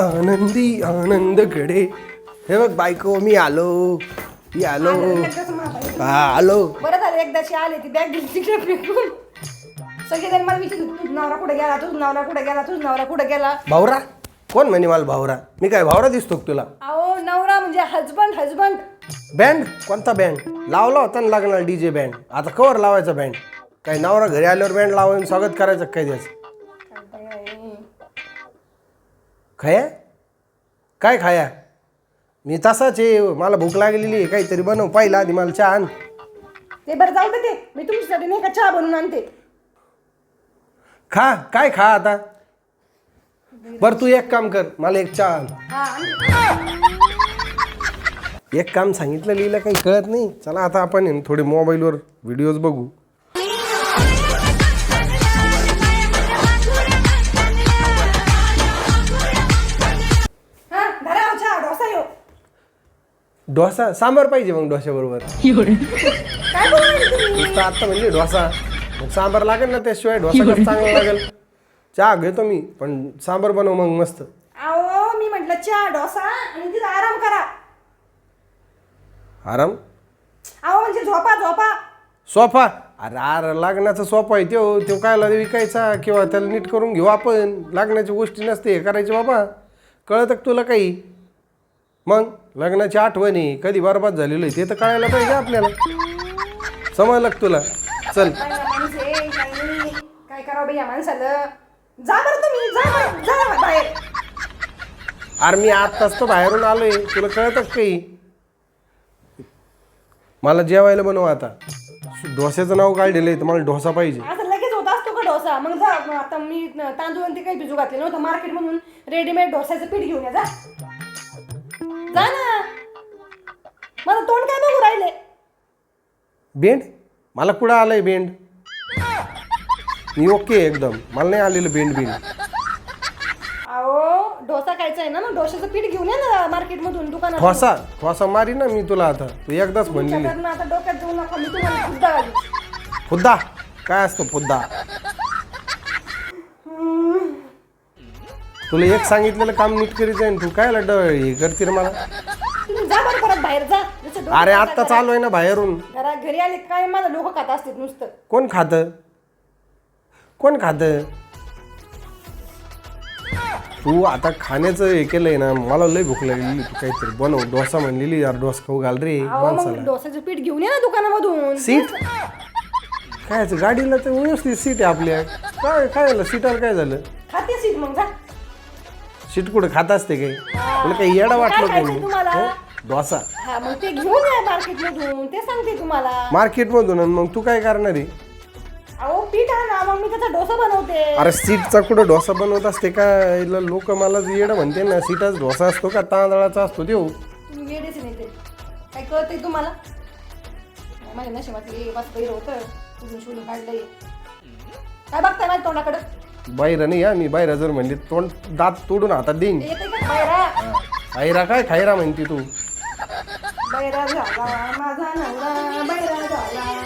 आनंदी आनंदकडे हे बघ बायको मी आलो. मी आलो. हा आलो. बरं झालं एकदाची आले ती बॅग गेली तिकडे फेकून. सगळेजण मला विचारत तुझ नवरा कुठे गेला? तुझ नवरा कुठे गेला? तुझ नवरा कुठे गेला? भावरा कोण म्हणे मला भावरा मी काय भावरा दिसतो का तुला? अहो नवरा म्हणजे हजबंड हजबंड बँड कोणता बँड लावला होता ना लागणार डीजे बँड आता कवर लावायचा बँड काय नवरा घरी आल्यावर बँड लावून स्वागत करायचं का काय द्यायचं खाया? काय खाया? मी तसाच आहे. मला भूक लागलेली आहे. काहीतरी बनव. पाहिला आधी मला चहा आण. ते बरं जाऊ दे ते. मी तुमच्यासाठी नाही का चहा बनवून आणते. खा. काय खा आता? बर तू एक काम कर. मला एक चहा आण. हा. एक काम सांगितलं लिहिलं काही कळत नाही. चला आता आपण आहे ना थोडे मोबाईलवर व्हिडिओज बघू. डोसा सांबार पाहिजे मग डोशाबरोबर काय बोलणार तुम्ही नुसतं आता म्हणजे डोसा. मग सांबार लागेल ना त्याशिवाय डोसा कसं चांगला लागेल? चहा घेतो मी पण सांबार बनव मग मस्त. अहो मी म्हटलं चहा डोसा आणि तिथं आराम करा. आराम? अहो म्हणजे झोपा झोपा. सोफा? अरे अरे लागण्याचा सोफा आहे त्यो. त्यो कायला विकायचा किंवा त्याला नीट करून घेऊ आपण? लागण्याची गोष्टी नसते हे करायचे बाबा. कळतं का तुला काही? मग लग्नाची आठवण कधी बरबाद झालेलं आहे ते तर कळायला पाहिजे आपल्याला. समजलं का तुला. चल. काय माणूस काय. काय करावं बाई या माणसाला? जा बरं तुम्ही जा बरं, जा बाहेर. अरे मी आत्ताच तर बाहेरून आलोय तुला कळतं का काही? मला जेवायला बनव आता. डोस्याचं नाव काढलेलं आहे तर मला डोसा पाहिजे. असं लगेच होत असतो का डोसा? मग जा मग आता मी तांदूळ आणि ते काही भिजू घातले नव्हतं मार्केट मधून रेडीमेड डोस्याचं पीठ घेऊन या जा. जा ना. मला तोंड काय बघू राहिले? बेंड? मला कुठं आलंय बेंड? मी ओके एकदम. मला नाही आलेलं बेंड बिंड. अहो डोसा खायचा आहे ना मग डोशाचं पीठ घेऊन या ना मार्केट मधून दुकानात ठोसा ठोसा मारी ना मी तुला आता. तू एकदाच म्हणलेली तुमच्याकडनं आता डोक्यात जाऊ नका मी तुम्हाला सुद्धा घाली फुद्दा काय असतं फुद्दा तुला एक सांगितलेलं काम नीट करीत आहे तू काय लड्ड हे करते रे मला. तुम्ही जा बरं परत बाहेर जा. जसं डोकं अरे आत्ता चालू आहे ना बाहेरून. घरा घरी आले काय? माझं लोक खात असतात नुसतं. कोण खातं? कोण खातं? तू आता खाण्याचं हे केलंय ना मला लय भूक लागलेली. तू काहीतरी बनव. डोसा म्हणलेली यार डोसा खाऊ घाल रे अहो मग माणसाला. डोसाचं पीठ घेऊन या ना दुकानामधून. सीट? काय याचं? गाडीला तर व्यवस्थित सीट आहे आपल्या. काय काय झालं? सीटाला काय झालं? खाते सीट मग जा. सीट कुठं खात असते काही तुला काही येडा वाटलं काय खायचंय तुम्हाला? हं? डोसा. हा मग ते घेऊन या मार्केट मधून ते सांगते तुम्हाला. मार्केटमधून आणि मग तू काय करणार आहे? अहो पीठ आणा मग मी त्याचा डोसा बनवते. अरे सीटचा कुठं डोसा बनवत असते का? लोक मला येडं म्हणते ना सीटाच डोसा असतो का तांदळाचा असतो देऊ तुम्ही वेळेच नाही ते. काय तुम्हाला? माझ्या नशिबातली बस बैर होतं तुझून शोधून काढलंय. काय बघताय माझ्या तोंडाकडं? बाहेर नाही हा मी बाहेर जर म्हणले तोंड दात तोडून हातात देईन. येते का? खायरा काय खायरा म्हणते तू? बैरा झाला माझा नवरा बैरा झाला